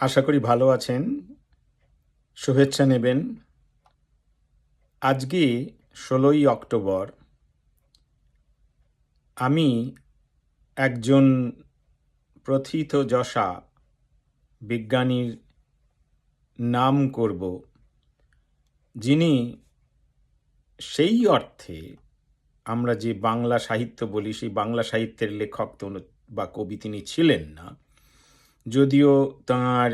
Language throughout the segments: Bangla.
আশা করি ভালো আছেন। শুভেচ্ছা নেবেন। আজকে ষোলোই অক্টোবর। আমি একজন প্রথিত যশা বিজ্ঞানীর নাম করব, যিনি সেই অর্থে আমরা যে বাংলা সাহিত্য বলি, সেই বাংলা সাহিত্যের লেখক বা কবি তিনি ছিলেন না যদিও তাঁর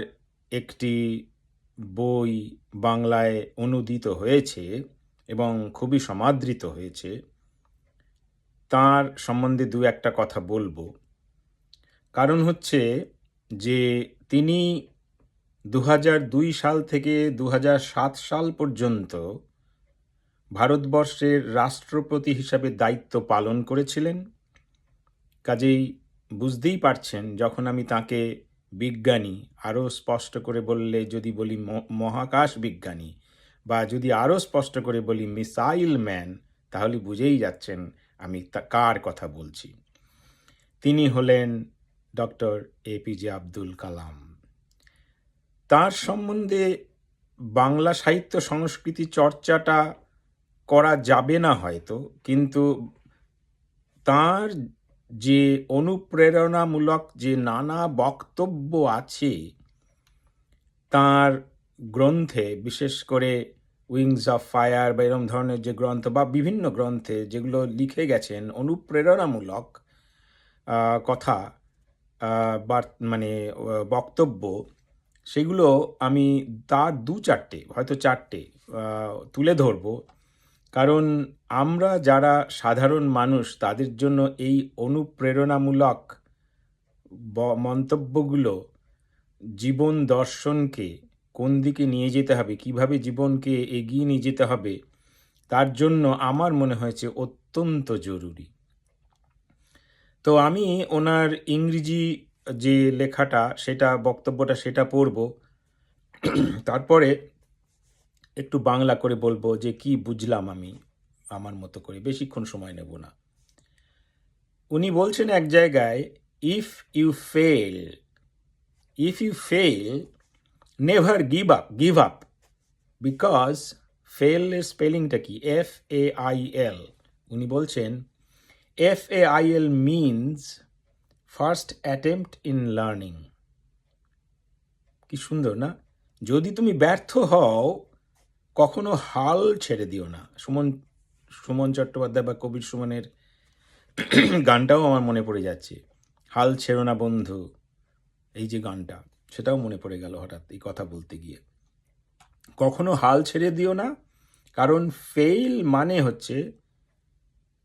একটি বই বাংলায় অনুদিত হয়েছে এবং খুবই সমাদৃত হয়েছে, তার সম্বন্ধে দু একটা কথা বলব। কারণ হচ্ছে যে তিনি দু দুই সাল থেকে দু সাত সাল পর্যন্ত ভারতবর্ষের রাষ্ট্রপতি হিসাবে দায়িত্ব পালন করেছিলেন। কাজেই বুঝতেই পারছেন যখন আমি তাকে বিজ্ঞানী। আরও স্পষ্ট করে বললে, যদি বলি মহাকাশ বিজ্ঞানী বা যদি আরও স্পষ্ট করে বলি মিসাইল ম্যান, তাহলে বুঝেই যাচ্ছেন আমি কার কথা বলছি। তিনি হলেন ডক্টর এপিজে আব্দুল কালাম। তার সম্বন্ধে বাংলা সাহিত্য সংস্কৃতি চর্চাটা করা যাবে না হয়তো, কিন্তু তার যে অনুপ্রেরণামূলক যে নানা বক্তব্য আছে, তার গ্রন্থে, বিশেষ করে উইংস অফ ফায়ার বা এরম ধরনের যে গ্রন্থ বা বিভিন্ন গ্রন্থে যেগুলো লিখে গেছেন, অনুপ্রেরণামূলক কথা বা মানে বক্তব্য, সেগুলো আমি তার দু চারটে, হয়তো চারটে তুলে ধরবো। কারণ আমরা যারা সাধারণ মানুষ, তাদের জন্য এই অনুপ্রেরণামূলক মন্তব্যগুলো জীবন দর্শনকে কোন দিকে নিয়ে যেতে হবে, কীভাবে জীবনকে এগিয়ে নিয়ে যেতে হবে, তার জন্য আমার মনে হয়েছে অত্যন্ত জরুরি। তো আমি ওনার ইংরেজি যে লেখাটা, সেটা, বক্তব্যটা, সেটা পড়ব। তারপরে একটু বাংলা করে বলব যে কি বুঝলাম আমি আমার মতো করে, বেশিক্ষণ সময় নেব না। উনি বলছেন এক জায়গায় if you fail if you fail never give up give up because fail এর স্পেলিংটা কি? এফ এ আই এল উনি বলছেন F A I L means first attempt in learning কি সুন্দর না? যদি তুমি ব্যর্থ হও কখনো হাল ছেড়ে দিও না। সুমন সুমন চট্টোপাধ্যায় বা কবির সুমনের গানটাও আমার মনে পড়ে যাচ্ছে। হাল ছেড়ো না বন্ধু, এই যে গানটা, সেটাও মনে পড়ে গেল হঠাৎ এই কথা বলতে গিয়ে। কখনো হাল ছেড়ে দিও না, কারণ ফেইল মানে হচ্ছে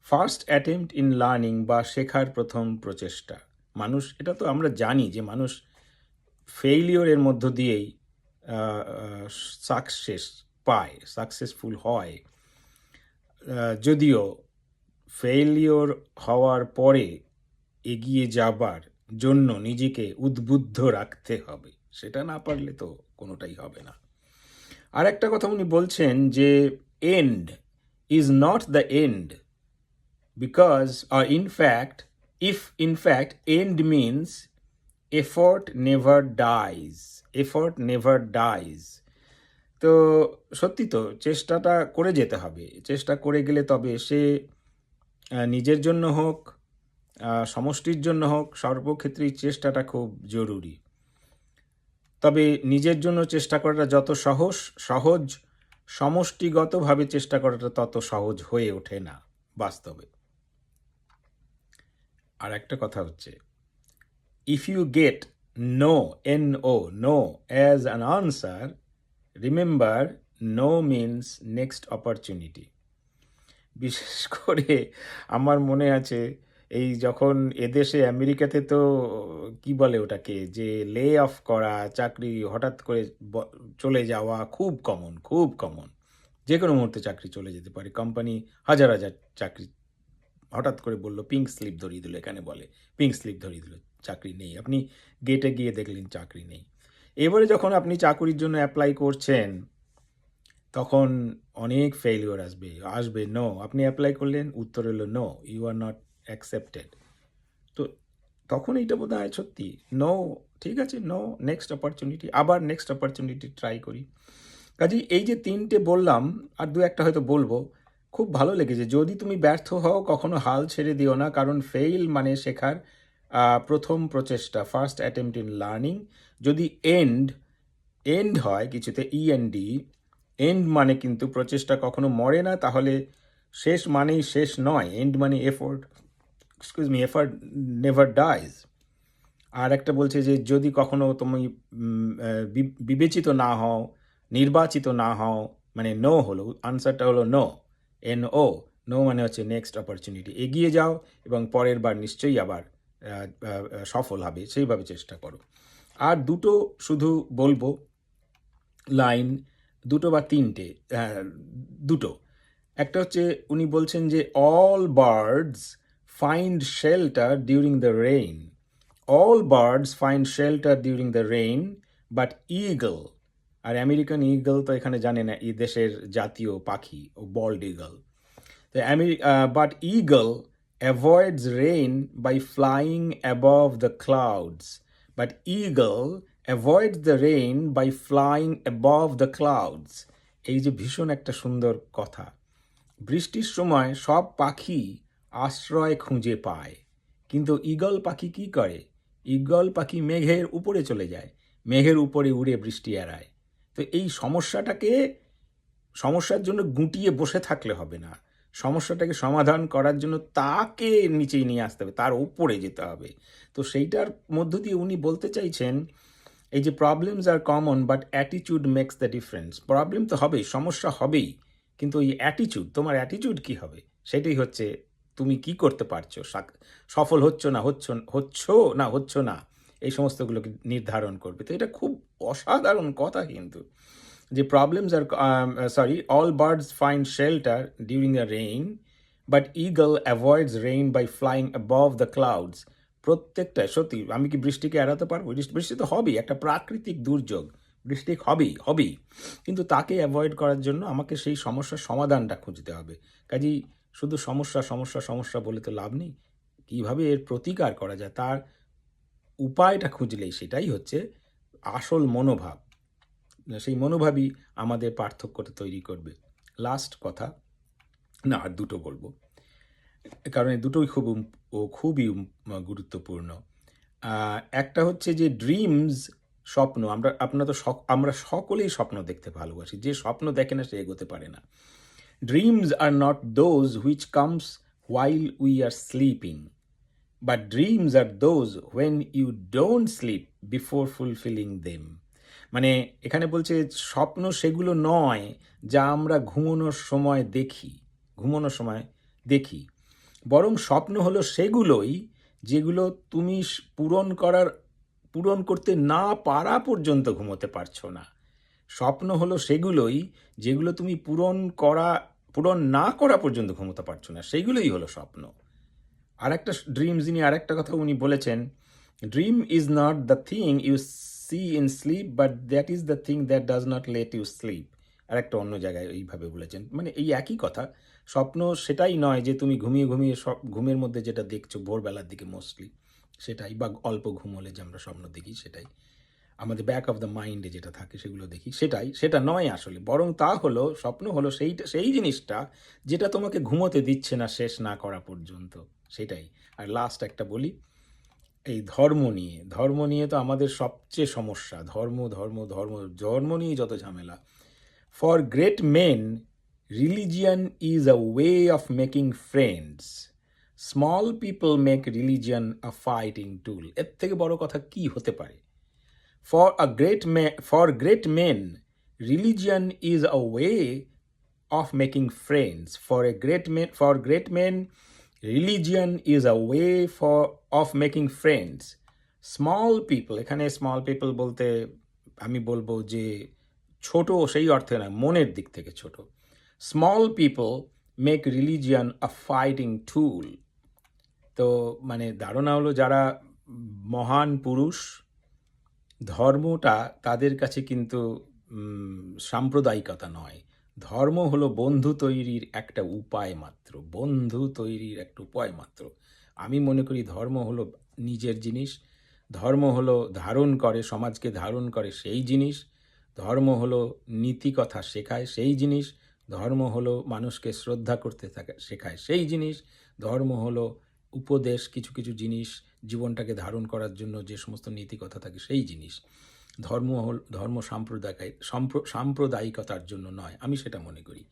ফার্স্ট অ্যাটেম্পট ইন লার্নিং বা শেখার প্রথম প্রচেষ্টা। মানুষ, এটা তো আমরা জানি যে মানুষ ফেইলিওরের মধ্য দিয়েই সাকসেস পায় সাকসেসফুল হয়। যদিও ফেলিওর হওয়ার পরে এগিয়ে যাবার জন্য নিজেকে উদ্বুদ্ধ রাখতে হবে, সেটা না পারলে তো কোনোটাই হবে না। আর একটা কথা উনি বলছেন যে end is not the end because R in fact if in fact end means effort never dies effort never dies তো সত্যি তো চেষ্টাটা করে যেতে হবে। চেষ্টা করে গেলে তবে সে নিজের জন্য হোক সমষ্টির জন্য হোক সর্বক্ষেত্রেই চেষ্টাটা খুব জরুরি। তবে নিজের জন্য চেষ্টা করাটা যত সহজ সহজ, সমষ্টিগতভাবে চেষ্টা করাটা তত সহজ হয়ে ওঠে না বাস্তবে। আর একটা কথা হচ্ছে if you get no N O no as an answer remember no means next opportunity বিশেষ করে আমার মনে আছে, এই যখন এদেশে, আমেরিকাতে তো, কি বলে ওটাকে, যে লে অফ করা, চাকরি হঠাৎ করে চলে যাওয়া খুব কমন খুব কমন যে কোনো মুহূর্তে চাকরি চলে যেতে পারে। কোম্পানি হাজার হাজার চাকরি হঠাৎ করে বলল পিঙ্ক স্লিপ ধরিয়ে দিল, এখানে বলে। পিঙ্ক স্লিপ ধরিয়ে দিল, চাকরি নেই। আপনি গেটে গিয়ে দেখলেন, চাকরি নেই। এবারে যখন আপনি চাকুরির জন্য অ্যাপ্লাই করছেন, তখন অনেক ফেলিওর আসবে। আসবে নো আপনি অ্যাপ্লাই করলেন, উত্তর এলো no you are not accepted তো তখন এইটা বোধ হয় সত্যি নো ঠিক আছে নো নেক্সট অপরচুনিটি আবার নেক্সট অপরচুনিটি ট্রাই করি। কাজেই এই যে তিনটে বললাম, আর দু একটা হয়তো বলব, খুব ভালো লেগেছে। যদি তুমি ব্যর্থ হও, কখনো হাল ছেড়ে দিও না, কারণ ফেইল মানে শেখার প্রথম প্রচেষ্টা ফার্স্ট অ্যাটেম্পট ইন লার্নিং যদি এন্ড এন্ড হয় কিছুতে ইএনডি এন্ড মানে কিন্তু প্রচেষ্টা কখনো মরে না, তাহলে শেষ মানেই শেষ নয় এন্ড মানে effort excuse me effort never dies আর একটা বলছে যে যদি কখনো তুমি বিবেচিত না হও, নির্বাচিত না হও মানে নো হলো আনসারটা হলো নো এন ও নো মানে হচ্ছে নেক্সট অপরচুনিটি এগিয়ে যাও এবং পরের বার নিশ্চয়ই আবার সফল হবে সেইভাবে চেষ্টা করো। আর দুটো শুধু বলব লাইন দুটো বা তিনটে দুটো। একটা হচ্ছে উনি বলছেন যে all birds find shelter during the rain all birds find shelter during the rain but eagle R American eagle তো এখানে জানে না এই দেশের জাতীয় পাখি ও bald eagle uh, but eagle avoids rain by flying above the clouds. But eagle avoids the rain by flying above the clouds. এই যে ভীষণ একটা সুন্দর কথা বৃষ্টির সময় সব পাখি আশ্রয় খুঁজে পায় কিন্তু ঈগল পাখি কি করে ঈগল পাখি মেঘের উপরে চলে যায়, মেঘের উপরে উড়ে বৃষ্টি এড়ায় তো এই সমস্যাটাকে, সমস্যার জন্য গুটিয়ে বসে থাকলে হবে না সমস্যাটাকে সমাধান করার জন্য তাকে নিচেই নিয়ে আসতে হবে, তার উপরে যেতে হবে। তো সেইটার মধ্য দিয়ে উনি বলতে চাইছেন, এই যে problems are common but attitude makes the difference problem তো হবেই, সমস্যা হবেই, কিন্তু ওই অ্যাটিটিউড তোমার অ্যাটিটিউড কি হবে? সেটাই হচ্ছে, তুমি কি করতে পারছ? সফল হচ্ছ না হচ্ছ হচ্ছ না হচ্ছ না? এই সমস্তগুলোকে নির্ধারণ করবে। তো এটা খুব অসাধারণ কথা কিন্তু। যে problems are sorry all birds find shelter during the rain but eagle avoids rain by flying above the clouds প্রত্যেকটা, সত্যি, আমি কি বৃষ্টিকে এড়াতে পারব? বৃষ্টি তো হবেই, একটা প্রাকৃতিক দুর্যোগ। বৃষ্টি হবেই হবেই। কিন্তু তাকে অ্যাভয়েড করার জন্য আমাকে সেই সমস্যার সমাধানটা খুঁজতে হবে। কাজেই শুধু সমস্যা সমস্যা সমস্যা বলে তো লাভ নেই। কীভাবে এর প্রতিকার করা যায়? তার উপায়টা খুঁজলেই সেটাই হচ্ছে আসল মনোভাব। সেই মনোভাবই আমাদের পার্থক্যটা তৈরি করবে। লাস্ট কথা, না, আর দুটো বলব। কারণ এই দুটোই খুব ও খুবই গুরুত্বপূর্ণ। একটা হচ্ছে যে ড্রিমস স্বপ্ন, আমরা, আপনার তো আমরা সকলেই স্বপ্ন দেখতে ভালোবাসি। যে স্বপ্ন দেখে না সে এগোতে পারে না। Dreams are not those which comes while we are sleeping but dreams are those when you don't sleep before fulfilling them মানে এখানে বলছে, স্বপ্ন সেগুলো নয় যা আমরা ঘুমানোর সময় দেখি, ঘুমানোর সময় দেখি। বরং স্বপ্ন হলো সেগুলোই যেগুলো তুমি পূরণ করার, পূরণ করতে না পারা পর্যন্ত ঘুমোতে পারছ না। স্বপ্ন হলো সেগুলোই যেগুলো তুমি পূরণ করা, পূরণ না করা পর্যন্ত ঘুমোতে পারছ না, সেগুলোই হলো স্বপ্ন। আর একটা ড্রিম যিনি আরেকটা কথা উনি বলেছেন dream is not the thing you see in sleep but that is the thing that does not let you sleep আর একটা অন্য জায়গায় এইভাবে বলেছেন। মানে এই একই কথা, স্বপ্ন সেটাই নয় যে তুমি ঘুমিয়ে ঘুমিয়ে সব ঘুমের মধ্যে যেটা দেখছ ভোরবেলার দিকে মোস্টলি সেটাই, বা অল্প ঘুম হলে যে আমরা স্বপ্ন দেখি সেটাই। আমাদের ব্যাক অফ দ্য মাইন্ডে যেটা থাকে সেগুলো দেখি, সেটাই, সেটা নয় আসলে। বরং তা হলো, স্বপ্ন হলো সেইটা সেই জিনিসটা যেটা তোমাকে ঘুমোতে দিচ্ছে না শেষ না করা পর্যন্ত, সেটাই। আর লাস্ট একটা বলি এই ধর্ম নিয়ে। ধর্ম নিয়ে তো আমাদের সবচেয়ে সমস্যা। ধর্ম ধর্ম ধর্ম ধর্ম নিয়ে যত ঝামেলা। For great men religion is a way of making friends small people make religion a fighting tool এর থেকে বড় কথা কি হতে পারে? For a great man, for great men religion is a way of making friends for a great men for great men, religion is a way for of making friends small people এখানে স্মল পিপল বলতে আমি বলব যে ছোট সেই অর্থে না, মনের দিক থেকে ছোট। Small people make religion a fighting tool তো মানে ধারণা হলো যারা মহান পুরুষ, ধর্মটা তাদের কাছে কিন্তু সাম্প্রদায়িকতা নয়। ধর্ম হলো বন্ধু তৈরির একটা উপায় মাত্র, বন্ধু তৈরির একটা উপায় মাত্র। আমি মনে করি ধর্ম হলো নিজের জিনিস, ধর্ম হলো ধারণ করে, সমাজকে ধারণ করে সেই জিনিস, ধর্ম হলো নীতি কথা শেখায় সেই জিনিস, ধর্ম হলো মানুষকে শ্রদ্ধা করতে থাকে শেখায় সেই জিনিস, ধর্ম হলো উপদেশ, কিছু কিছু জিনিস জীবনটাকে ধারণ করার জন্য যে সমস্ত নীতি কথা থাকে সেই জিনিস। ধর্ম হল, ধর্ম সাম্প্রদায়িক সাম্প্রদায়িকতার জন্য নয়, আমি সেটা মনে করি।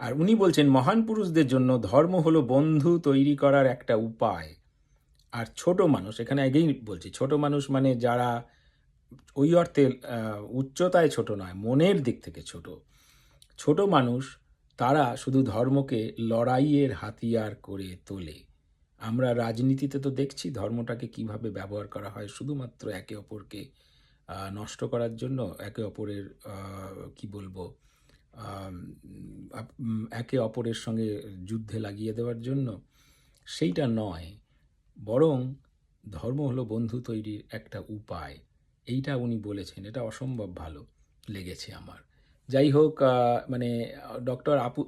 আর উনি বলছেন, মহান পুরুষদের জন্য ধর্ম হলো বন্ধু তৈরি করার একটা উপায়। আর ছোট মানুষ, এখানে আগেই বলছি, ছোট মানুষ মানে যারা ওই অর্থে উচ্চতায় ছোট নয়, মনের দিক থেকে ছোট। ছোট মানুষ, তারা শুধু ধর্মকে লড়াইয়ের হাতিয়ার করে তোলে। আমরা রাজনীতিতে তো দেখছি ধর্মটাকে কীভাবে ব্যবহার করা হয়, শুধুমাত্র একে অপরকে নষ্ট করার জন্য একে অপরের কি বলব একে অপরের সঙ্গে যুদ্ধে লাগিয়ে দেওয়ার জন্য সেইটা নয়, বরং ধর্ম হলো বন্ধু তৈরির একটা উপায়। এইটা উনি বলেছেন, এটা অসম্ভব ভালো লেগেছে আমার। যাই হোক মানে ডক্টর আপু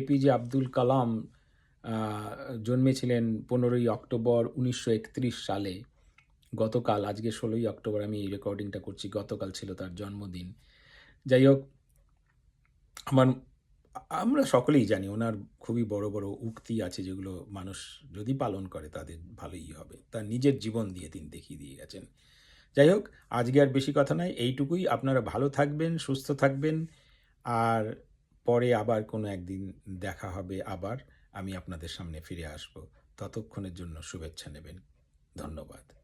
এপিজে আব্দুল কালাম জন্মেছিলেন পনেরোই অক্টোবর উনিশশো একত্রিশ সালে। গতকাল, আজকে ষোলোই অক্টোবর আমি এই রেকর্ডিংটা করছি, গতকাল ছিল তার জন্মদিন। যাই হোক, আমার, আমরা সকলেই জানি ওনার খুবই বড় বড় উক্তি আছে যেগুলো মানুষ যদি পালন করে তাদের ভালোই হবে। তার নিজের জীবন দিয়ে তিনি দেখিয়ে দিয়ে গেছেন। যাই হোক, আজকে আর বেশি কথা নয়, এইটুকুই। আপনারা ভালো থাকবেন, সুস্থ থাকবেন, আর পরে আবার কোনো একদিন দেখা হবে আবার। আমি আপনাদের সামনে ফিরে আসব। ততক্ষণের জন্য শুভেচ্ছা নেবেন। ধন্যবাদ।